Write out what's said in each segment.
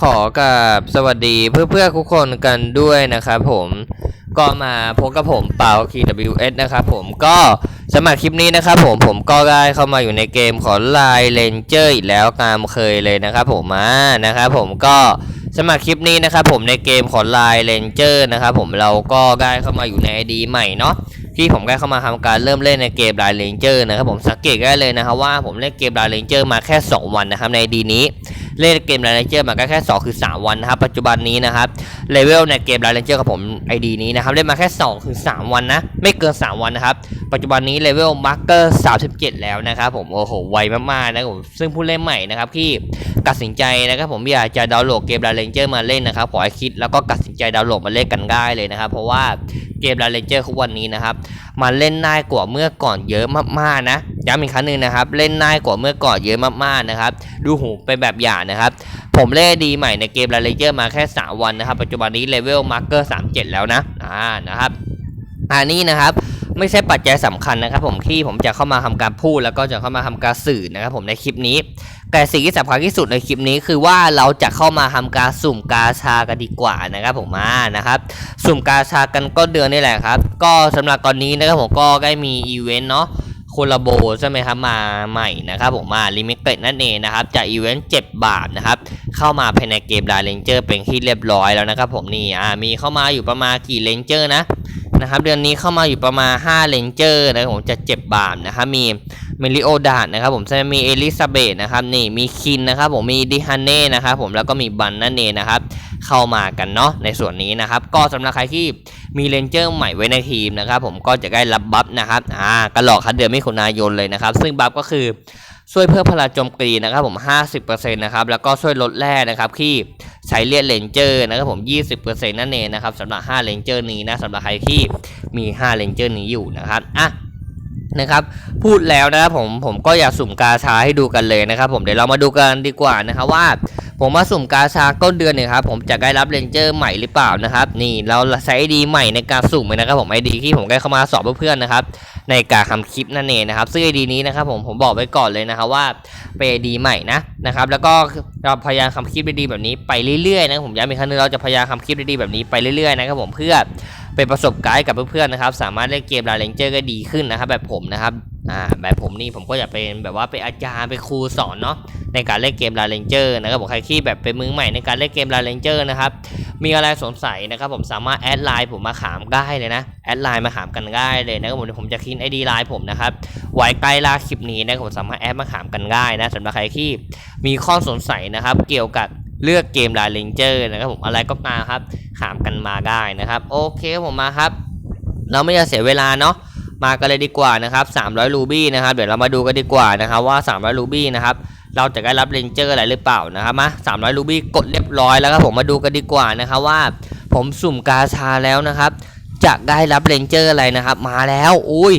ขอกับสวัสดีเพื่อเพื่อๆทุกคนกันด้วยนะครับผมก็มาพบกับผมเปา KWS นะครับผมก็สมัครคลิปนี้นะครับผมผมก็ได้เข้ามาอยู่ในเกมของ Line Ranger อีกแล้วตามเคยเลยนะครับผมมานะครับผมก็สมัครคลิปนี้นะครับผมในเกมของ Line Ranger นะครับผมเราก็ได้เข้ามาอยู่ใน ID ใหม่เนาะที่ผมได้เข้ามาทำการเริ่มเล่นในเกม Line Ranger นะครับผมสังเกตได้เลยนะครับว่าผมเล่นเกม Line Ranger มาแค่ 2 วันนะครับในดีนี้ เล่นเกม Line Ranger มาแค่2คือ3วันนะครับปัจจุบันนี้นะครับเลเวลในเกม Line Ranger กับผม ID นี้นะครับเล่นมาแค่2คือ3วันนะไม่เกิน3วันนะครับปัจจุบันนี้เลเวลมาร์เกอร์37แล้วนะครับผมโอ้โหไวมากๆนะครับผมซึ่งผู้เล่นใหม่นะครับที่ตัดสินใจนะครับผมอยากจะดาวน์โหลดเกม Line Ranger มาเล่นนะครับขอให้คิดแล้วก็ตัดสินใจดาวน์โหลดมาเล่นกันได้เลยนะครับเพราะว่าเกม Line Ranger ทุกวันนี้นะครับ มันเล่นง่ายกว่าเมื่อก่อนเยอะมากๆนะย้ำอีกครั้งหนึ่งนะครับเล่นง่ายกว่าเมื่อก่อนเยอะมากๆนะครับดูหูเป็นแบบอย่างนะครับ ผมเล่นดีใหม่ในเกมลาเลเจอร์มาแค่ 3 วันนะครับ ปัจจุบันนี้เลเวลมาร์เกอร์37 แล้วนะอ่านะครับอันนี้นะครับ ไม่ใช่ปัจจัยสำคัญนะครับ ผมที่ผมจะเข้ามาทำการพูดแล้วก็จะเข้ามาทำการสื่อนะครับ ผมในคลิปนี้ แต่สิ่งที่สำคัญที่สุดในคลิปนี้คือว่าเราจะเข้ามาทำการสุ่มกาชากันดีกว่านะครับผมมานะครับ สุ่มกาชากันก็เดือนนี่แหละครับ ก็สำหรับตอนนี้นะครับผมก็ได้มีอีเวนต์เนาะโคลาโบใช่ไหมครับมาใหม่นะครับผมมาลิมิเต็ดนั่นเองนะครับจากอีเวนต์7บาทนะครับเข้ามาภายในเกมดาเลนเจอร์เป็นที่เรียบร้อยแล้วนะครับผมนี่อ่ามีเข้ามาอยู่ประมาณกี่เลนเจอร์นะ นะครับเดือนนี้เข้ามาอยู่ประมาณ 5 เลนเจอร์นะครับผมจะ7บบาทนะครับมีเมลิโอดาดนะครับผมจะมีเอลิซาเบธนะครับนี่มีคินนะครับผมมีดิฮันเน่นะครับผมแล้วก็มีบันนั่นเองนะครับเข้ามากันเนาะในส่วนนี้นะครับก็สำหรับใครที่มีเลนเจอร์ใหม่ไว้ในทีมนะครับผมก็จะได้รับบัฟนะครับอ่ากระหลอกคัดเดือนมิถุนายนเลยนะครับซึ่งบัฟก็คือ ช่วยเพิ่มพลังโจมตีนะครับผม 50%นะครับแล้วก็ช่วยลดแร่นะครับที่ใช้เลียดเลนเจอร์นะครับผม 20%นั่นเองนะครับสำหรับ5เลนเจอร์นี้นะสำหรับใครที่มี5เลนเจอร์นี้อยู่นะครับอะนะครับพูดแล้วนะครับผมผมก็อยากสุ่มกาชาให้ดูกันเลยนะครับ ผมเดี๋ยวเรามาดูกันดีกว่านะครับว่า ผมมาสุ่มกาชาต้นเดือนเนี่ยครับผมจะได้รับเลนเจอร์ใหม่หรือเปล่านะครับ นี่เราใช้ไอดีใหม่ในการสุ่มนะครับผมไอดีที่ผมได้เข้ามาสอบเพื่อนๆนะครับ ในการทำคลิปนั่นเองนะครับซึ่งไอดีนี้นะครับผมผมบอกไว้ก่อนเลยนะครับว่าเป็นไอดีใหม่นะนะครับแล้วก็เราพยายามทำคลิปดีๆแบบนี้ไปเรื่อยๆนะผมย้ำอีกครั้งหนึงเราจะพยายามทำคลิปดีๆแบบนี้ไปเรื่อยๆนะครับผมเพื่อเป็นประสบการณ์กับเพื่อนๆนะครับสามารถเล่นเกมลาเลนเจอร์ก็ดีขึ้นนะครับแบบผมนะครับ อ่าแบบผมนี่ผมก็อยากเป็นแบบว่าเป็นอาจารย์เป็นครูสอนเนาะในการเล่นเกมลาเลนเจอร์นะครับผมใครที่แบบเป็นมือใหม่ในการเล่นเกมลาเลนเจอร์นะครับมีอะไรสงสัยนะครับผมสามารถแอดไลน์ผมมาถามได้เลยนะแอดไลน์มาถามกันได้เลยนะครับผมผมจะคินไอดีไลน์ผมนะครับไว้ใกล้ลาคลิปนี้นะครับผมสามารถแอดมาถามกันได้นะสำหรับใครที่มีข้อสงสัยนะครับเกี่ยวกับเลือกเกมลาเลนเจอร์นะครับผมอะไรก็มาครับถามกันมาได้นะครับโอเคผมมาครับ เราไม่จะเสียเวลาเนาะ มากันเลยดีกว่านะครับ300รูบี้นะครับเดี๋ยวเรามาดูกันดีกว่านะครับว่า 300รูบี้นะครับเราจะได้รับเลนเจอร์อะไรหรือเปล่านะครับมา300รูบี้กดเรียบร้อยแล้วครับผมมาดูกันดีกว่านะครับว่า ผมสุ่มกาชาแล้วนะครับจะได้รับเลนเจอร์อะไรนะครับ มาแล้วอุ้ย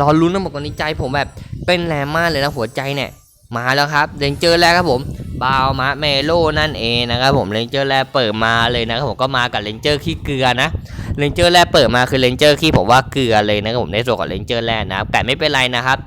รอลุ้นนะบอกก่อนนี้ใจผมแบบเป็นแรงมากเลยนะหัวใจเนี่ยมาแล้วครับเลนเจอร์แรกครับผม บาวมาเมโลนั่นเองนะครับผมเลนเจอร์แรกเปิดมาเลยนะครับผมก็มากับเลนเจอร์ขี้เกลือนะเลนเจอร์แรกเปิดมาคือเลนเจอร์ขี้ผมว่าเกลือเลยนะครับผมในส่วนของเลนเจอร์แรกนะครับแต่ไม่เป็นไรนะครับ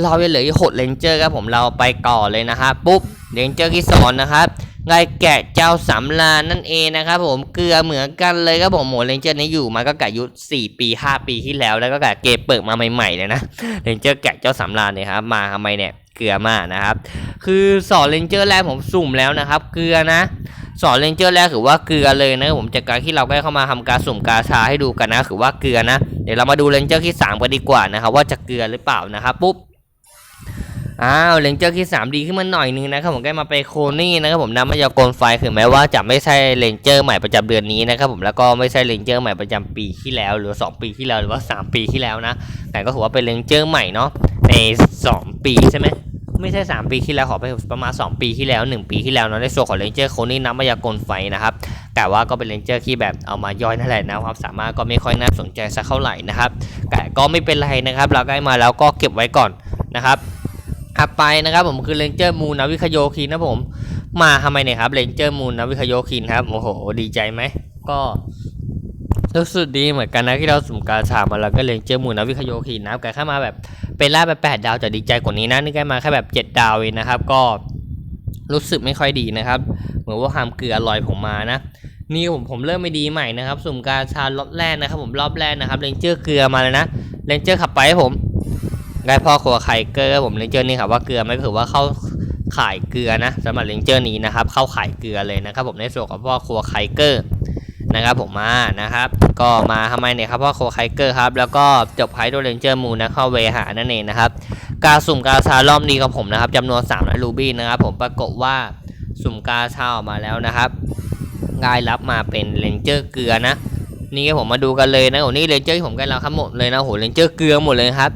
เราเหลืออีกหกเลนเจอร์ครับผมเราไปก่อนเลยนะครับปุ๊บเลนเจอร์ที่สอนนะครับ ไงแกะเจ้าสำรานนั่นเองนะครับผมเกลือเหมือนกันเลยครับผมโหเลนเจอร์นี้อยู่มาก็กะยุสี่ปี 5 ปีที่แล้วแล้วก็กะเกมเปิดมาใหม่ๆเลยนะเลนเจอร์แกะเจ้าสำรานเนี่ยครับมาทำไมเนี่ยเกลือมากนะครับ คือสอนเลนเจอร์แรกผมสุ่มแล้วนะครับ เกลือนะสอนเลนเจอร์แรกถือว่าเกลือเลยนะผมจากการที่เราได้เข้ามาทำการสุ่มกาชาให้ดูกันนะถือว่าเกลือนะ เดี๋ยวเรามาดูเลนเจอร์ที่3กันดีกว่านะครับว่าจะเกลือหรือเปล่านะครับปุ๊บ อ้าวเลนเจอร์ที่3ดีขึ้นมาหน่อยนึงนะครับผมได้มาไปโคนี่นะครับผมนำมายากลไฟถึงแม้ว่าจะไม่ใช่เลนเจอร์ใหม่ประจำเดือนนี้นะครับผมแล้วก็ไม่ใช่เลนเจอร์ใหม่ประจำปีที่แล้ว หรือ 2 ปีที่แล้วหรือว่า 3 ปีที่แล้วนะ แต่ก็ถือว่าเป็นเลนเจอร์ใหม่เนาะใน 2 ปีใช่ไหมไม่ใช่ 3 ปีที่แล้วขอไปประมาณ 2 ปีที่แล้ว 1 ปีที่แล้วเนาะในส่วนของเลนเจอร์โคนี่น้ำมายากลไฟนะครับแต่ว่าก็เป็นเลนเจอร์ที่แบบเอามาย่อยนั่นแหละนะความสามารถก็ไม่ค่อยน่าสนใจสักเท่าไหร่นะครับแต่ก็ไม่เป็นไรนะครับ เราได้มาแล้วก็เก็บไว้ก่อนนะครับ ถัดไปนะครับผมคือเลนเจอร์มูนนาวิคโยคินนะผม มาทำไมเนี่ยครับเลนเจอร์มูนนาวิคโยคินครับโอ้โหดีใจไหมก็รู้สึกดีเหมือนกันนะที่เราสุ่มกาชามาแล้วก็เลนเจอร์มูนนาวิคโยคินนะแต่เข้ามาแบบเป็นล่าแบบแปดดาวจะดีใจกว่านี้นะนี่ใกล้มาแค่แบบเจ็ดดาวเองนะครับ ก็รู้สึกไม่ค่อยดีนะครับ เหมือนว่าความเกลือลอยผมมานะ นี่ผมผมเริ่มไม่ดีใหม่นะครับ สุ่มกาชารอบแรกนะครับ ผมรอบแรกนะครับเลนเจอร์เกลือมาเลยนะเลนเจอร์ขับไปให้ผม ได้พ่อครัวไข่เกลือผมเลนเจอร์นี่ครับว่าเกลือไม่ถือว่าเข้าขายเกลือนะสำหรับเลนเจอร์นี้นะครับ เข้าขายเกลือเลยนะครับ ผมในส่วนของพ่อครัวไข่เกอร์นะครับผมมานะครับ ก็มาทำไมเนี่ยครับพ่อครัวไข่เกอร์ครับ แล้วก็จบไพ่ด้วยเลนเจอร์มูนะเข้าเวหานั่นเองนะครับ การสุ่มกาชารอบนี้ของผมนะครับจำนวน3 0 0รูบี้นะครับผมปรากฏว่าสุ่มกาชาออกมาแล้วนะครับได้รับมาเป็นเลนเจอร์เกลือนะ นี่ผมมาดูกันเลยนะโอ้นี่เลนเจอร์ที่ผมได้รับหมดเลยนะโหเลนเจอร์เกลือหมดเลยครับ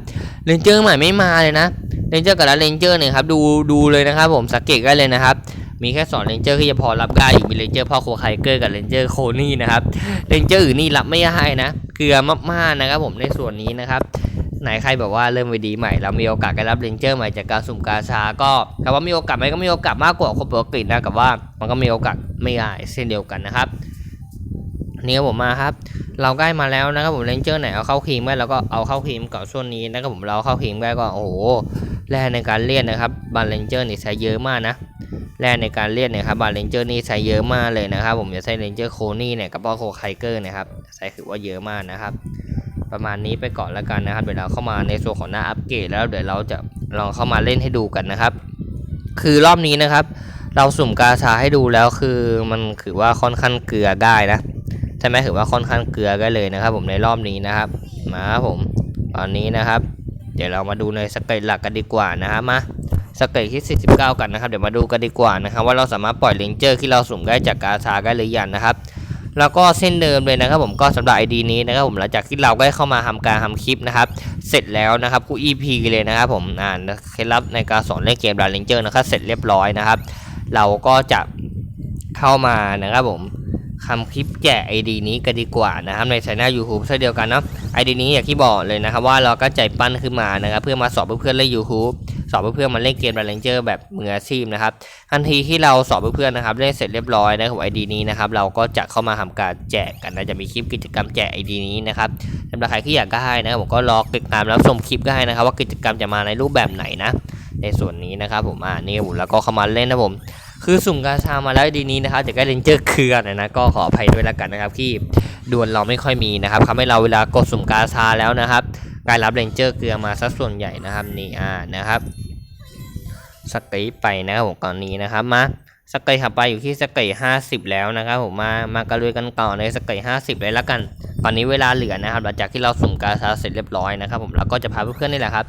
เลนเจอร์ใหม่ไม่มาเลยนะเลนเจอร์กับแล้วเลนเจอร์เนี่ยครับดูดูเลยนะครับผมสังเกตได้เลยนะครับมีแค่สองเลนเจอร์ที่จะพอรับได้อีกมีเลนเจอร์พ่อโคไคเกอร์กับเลนเจอร์โคนี่นะครับเลนเจอร์อื่นนี่รับไม่ได้นะเกลือมากๆนะครับผมในส่วนนี้นะครับไหนใครแบบว่าเริ่มไปดีใหม่เรามีโอกาสได้รับเลนเจอร์ใหม่จากการสุ่มกาชาก็ถามว่ามีโอกาสไหมก็มีโอกาสมากกว่าคนปกตินะกับว่ามันก็มีโอกาสไม่ได้เช่นเดียวกันนะครับนี่ผมมาครับ เราใกล้มาแล้วนะครับผมเลนเจอร์ไหนเอาเข้าครีมได้เราก็เอาเข้าครีมก่อนช่วงนี้นะครับผมเราเข้าครีมได้ก็โอ้โหแร่ในการเลียนนะครับบาลเลนเจอร์นี่ใช้เยอะมากนะแร่ในการเลียนนี่ยครับบาลเลนเจอร์นี่ใช้เยอะมากเลยนะครับ ผมจะใช้เลนเจอร์โคนี่เนี่ยกับพ่อโคไคเกอร์นะครับใช้ถือว่าเยอะมากนะครับ ประมาณนี้ไปก่อนแล้วกันนะครับเดี๋ยวเราเข้ามาในส่วนของหน้าอัปเกรดแล้วเดี๋ยวเราจะลองเข้ามาเล่นให้ดูกันนะครับ คือรอบนี้นะครับ เราสุ่มกาชาให้ดูแล้วคือมันคือว่าค่อนข้างเกลือได้นะ ใช่ไหมถือว่าค่อนข้างเกลือได้เลยนะครับ ผมในรอบนี้นะครับ มาครับผมตอนนี้นะครับ เดี๋ยวเรามาดูในสเกตหลักกันดีกว่านะครับมาสเกตที่ 49 กันนะครับ เดี๋ยวมาดูกันดีกว่านะครับ ว่าเราสามารถปล่อยเลนเจอร์ที่เราสุ่มได้จากกาชาได้หรือยังนะครับแล้วก็เส้นเดิมเลยนะครับผมก็สำหรับ ID นี้นะครับผมหลังจากที่เราได้เข้ามาทำการทำคลิปนะครับ เสร็จแล้วนะครับกู EP เลยนะครับผมอ่านเคล็ดลับในการสอนเล่นเกมดาร์เลนเจอร์นะครับเสร็จเรียบร้อยนะครับ เราก็จะเข้ามานะครับผม ทำคลิปแจก ID นี้กันดีกว่านะครับในช่อง YouTube เช่นเดียวกันเนาะ ID นี้อย่างที่บอกเลยนะครับว่าเราก็ใจปั้นขึ้นมานะครับเพื่อมาสอนเพื่อนๆเล่น YouTube สอนเพื่อนๆมาเล่นเกมดาร์เลนเจอร์แบบมืออาชีพนะครับทันทีที่เราสอนเพื่อนๆนะครับเล่นเสร็จเรียบร้อยนะครับไอดีนี้นะครับเราก็จะเข้ามาทำการแจกกันนะจะมีคลิปกิจกรรมแจกไอดีนี้นะครับสำหรับใครที่อยากได้นะครับผมก็รอติดตามรับชมคลิปได้นะครับว่ากิจกรรมจะมาในรูปแบบไหนนะในส่วนนี้นะครับผมอ่านี่ผมแล้วก็เข้ามาเล่นนะผม คือสุ่มกาชามาแล้วดีนี้นะครับจะได้เลนเจอร์เครือนะนะก็ขออภัยด้วยแล้วกันนะครับที่ดวลเราไม่ค่อยมีนะครับทำให้เราเวลากดสุ่มกาชาแล้วนะครับการรับเลนเจอร์เกลือมาสักส่วนใหญ่นะครับนี่อ่านะครับสเกตไปนะครับผมตอนนี้นะครับมาสเกตขับไปอยู่ที่สเกตห้าสิบแล้วนะครับผมมามากระลุยกันต่อในสเกตห้าสิบเลยแล้วกัน ตอนนี้เวลาเหลือนะครับหลังจากที่เราสุ่มกาซาเสร็จเรียบร้อยนะครับผมแล้วก็จะพาเพื่อนๆนี่แหละครับ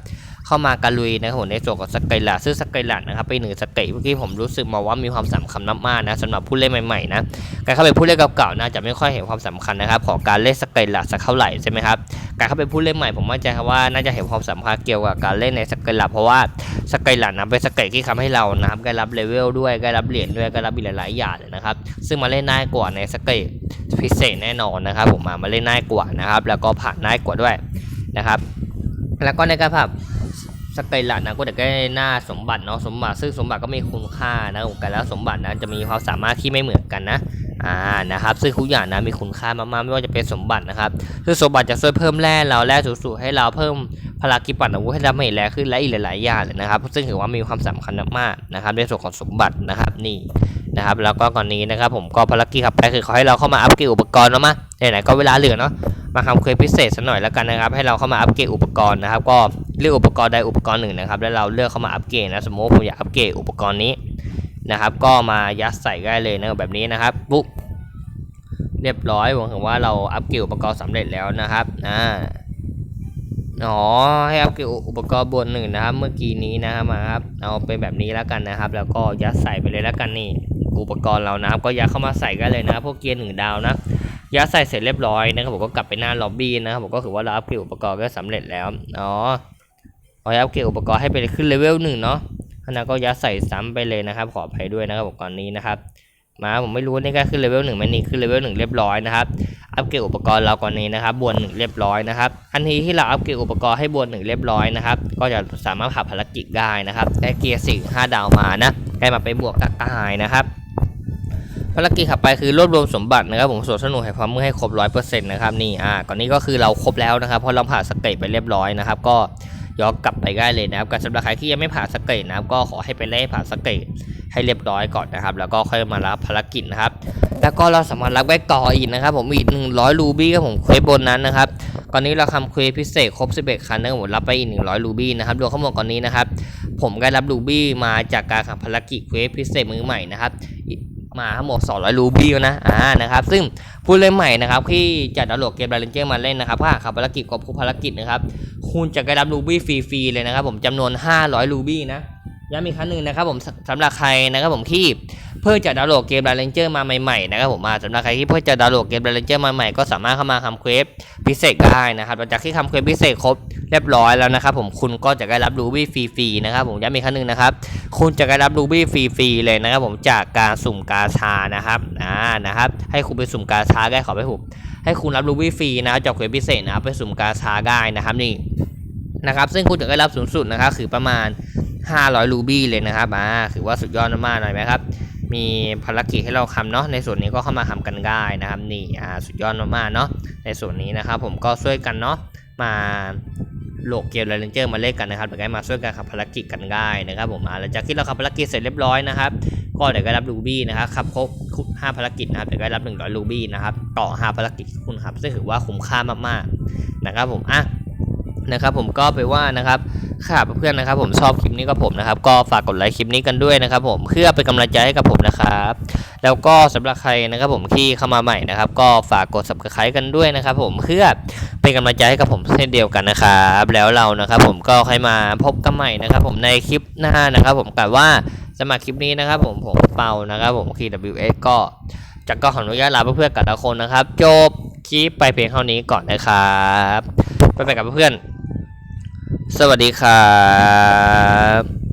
เข้ามากรลุยนะครับผมในส่วนของสเกตหลักซึ่งสเกตหลักนะครับเป็นหนึ่งสเกตเมื่อกี้ผมรู้สึกมาว่ามีความสำคัญมากๆนะสำหรับผู้เล่นใหม่ๆนะการเข้าไปผู้เล่นเก่าๆน่าจะไม่ค่อยเห็นความสำคัญนะครับของการเล่นสเกตหลักสักเท่าไหร่ใช่ไหมครับการเข้าไปผู้เล่นใหม่ผมมั่นใจครับว่าน่าจะเห็นความสำคัญเกี่ยวกับการเล่นในสเกตหลักเพราะว่าสเกตหลักนะเป็นสเกตที่ทำให้เรานะครับได้รับเลเวลด้วยได้รับเหรียญด้วยได้รับอีกหลายๆอย่างเลยนะครับซึ่งมาเล่นง่ายกว่าในสเกตพิเศษแน่นอนนะครับผมมามาเล่นง่ายกว่านะครับแล้วก็ผ่านง่ายกว่าด้วยนะครับแล้วก็ในการผับ สเกตลละนะก็จะได้หน้าสมบัติเนาะสมบัติซึ่งสมบัติก็มีคุณค่านะกันแล้วสมบัตินะจะมีความสามารถที่ไม่เหมือนกันนะอ่านะครับซึ่งทุกอย่างนะมีคุณค่ามากๆไม่ว่าจะเป็นสมบัตินะครับซึ่งสมบัติจะช่วยเพิ่มแร่เราแร่สูงๆให้เราเพิ่มพลังกิปันอาวุธให้เราไม่แรงขึ้นและอีกหลายๆอย่างเลยนะครับ ซึ่งถือว่ามีความสำคัญมากๆนะครับในส่วนของสมบัตินะครับนี่ นะครับแล้วก็ก่อนนี้นะครับผมก็ภารกิจขับไปคือขอให้เราเข้ามาอัปเกรดอุปกรณ์เนาะมาไหนๆก็เวลาเหลือเนาะมาทำเควสพิเศษสักหน่อยแล้วกันนะครับให้เราเข้ามาอัปเกรดอุปกรณ์นะครับก็เลือกอุปกรณ์ใดอุปกรณ์หนึ่งนะครับแล้วเราเลือกเข้ามาอัปเกรดนะสมมติผมอยากอัปเกรดอุปกรณ์นี้นะครับก็มายัดใส่ได้เลยนะแบบนี้นะครับปุ๊บเรียบร้อยหวังถึงว่าเราอัปเกรดอุปกรณ์สำเร็จแล้วนะครับอ่าอ๋อให้อัปเกรดอุปกรณ์บนหนึ่งนะครับ เมื่อกี้นี้นะครับมาครับเอาเป็นแบบนี้แล้วกันนะครับ แล้วก็ยัดใส่ไปเลยแล้วกันนี่ อุปกรณ์เรานะครับก็ยัดเข้ามาใส่กันเลยนะพวกเกียร์หนึ่งดาวนะยัดใส่เสร็จเรียบร้อยนะครับผมก็กลับไปหน้าล็อบบี้นะครับผมก็ถือว่าเราอัปเกรดอุปกรณ์ก็สำเร็จแล้วอ๋อเอาอัปเกรดอุปกรณ์ให้ไปขึ้นเลเวลหนึ่งเนาะอันนั้นก็ยัดใส่ซ้ำไปเลยนะครับ ขออภัยด้วยนะครับผมก่อนนี้นะครับมาผมไม่รู้นี่ก็ขึ้นเลเวลหนึ่งไหมนี่ขึ้นเลเวลหนึ่งเรียบร้อยนะครับอัปเกรดอุปกรณ์เราก่อนนี้นะครับบวกหนึ่งเรียบร้อยนะครับทันทีที่เราอัปเกรดอุปกรณ์ให้บวกหนึ่งเรียบร้อยนะครับก็จะสามารถผ่าภารกิจได้นะครับได้เกียร์สี่ห้าดาวมานะได้มาไปบวกกากายนะครับ ภารกิจขับไปคือรวบรวมสมบัตินะครับผมสวนสนุกให้ความมือให้ครบร้อยเปอร์เซ็นต์นะครับนี่อ่าก่อนนี้ก็คือเราครบแล้วนะครับเพราะเราผ่านสเกตไปเรียบร้อยนะครับก็ย้อนกลับไปได้เลยนะครับการสำหรับใครที่ยังไม่ผ่านสเกตนะครับก็ขอให้ไปเล่ผ่านสเกตให้เรียบร้อยก่อนนะครับ แล้วก็ค่อยมารับภารกิจนะครับ แล้วก็เราสามารถรับไว้ต่ออีกนะครับ ผมอีก100รูบี้ครับผมเควสบนนั้นนะครับก่อนนี้เราทำเควสพิเศษครบ 11ครั้งนะครับผมรับไปอีก 100รูบี้นะครับรวมทั้งหมดก่อนนี้นะครับ ผมได้รับรูบี้มาจากการทำภารกิจเควสพิเศษมือใหม่นะครับ มาทั้งหมด 200 รูบี้แล้วนะ อ่า นะครับ ซึ่งผู้เล่นใหม่นะครับที่จะดาวน์โหลดเกม r า n เจอร์มาเล่นนะครับถ้าขับภารกิจครบผู้ภารกิจนะครับ คุณจะได้รับรูบี้ฟรีๆเลยนะครับ ผมจำนวน 500 รูบี้นะย้ำอีกครั้งหนึ่งนะครับผมสำหรับใครนะครับผมที่ เพื่อจะดาวน์โหลดเกม r า n เจอร์มาใหม่ๆนะครับผมสำหรับใครที่เพื่อจะดาวน์โหลดเกม r า n เจอร์มาใหม่ก็สามารถเข้ามาทำเควสพิเศษได้นะครับหลังจากที่ทำเควสพิเศษครบเรียบร้อยแล้วนะครับผมคุณก็จะได้รับรูบี้ฟรีๆนะครับผมย้ำอีกครั้งหนึ่งนะครับคุณจะได้รับรูบี้ฟรีๆเลยนะครับผมจากการสุ่มกาชานะครับอ่านะครับให้คุณไปสุ่มกาชาได้ขอไปหุบให้คุณรับรูบี้ฟรีนะครับจากเควสพิเศษนะครับไปสุ่มกาชาได้นะครับนี่นะครับซึ่งคุณจะได้รับสูงสุดนะครับคือประมาณ 500รูบี้เลยนะครับอ่าถือว่าสุดยอดมากๆหน่อยไหมครับ มีภารกิจให้เราทำเนาะในส่วนนี้ก็เข้ามาทำกันได้นะครับนี่อ่าสุดยอดมากๆเนาะในส่วนนี้นะครับผมก็ช่วยกันเนาะมาโหลดเกมเรนเจอร์มาเล่นกันนะครับเดี๋ยวมาช่วยกันทำภารกิจกันได้นะครับผมหลังจากที่เราทำภารกิจเสร็จเรียบร้อยนะครับก็เดี๋ยวก็รับรูบี้นะครับครับครบ5ภารกิจนะครับเดี๋ยวก็รับ 100รูบี้นะครับต่อ5ภารกิจคุณครับซึ่งถือว่าคุ้มค่ามากๆนะครับผมอะนะครับผมก็ไปว่านะครับ ค่ะเพื่อนๆนะครับผมชอบคลิปนี้กับผมนะครับ ก็ฝากกดไลค์คลิปนี้กันด้วยนะครับ ผมเพื่อเป็นกำลังใจให้กับผมนะครับ แล้วก็สำหรับใครนะครับผมที่เข้ามาใหม่นะครับ ก็ฝากกด subscribe กันด้วยนะครับ ผมเพื่อเป็นกำลังใจให้กับผมเช่นเดียวกันนะครับ แล้วเรานะครับ ผมก็ค่อยมาพบกันใหม่นะครับ ผมในคลิปหน้านะครับ ผมแต่ว่าสำหรับคลิปนี้นะครับ ผมผมเปานะครับ ผม KWS ก็จะก็ขออนุญาตลาเพื่อนๆกับทุกคนนะครับ จบคลิปไปเพียงเท่านี้ก่อนนะครับไปไปกับเพื่อน สวัสดีครับ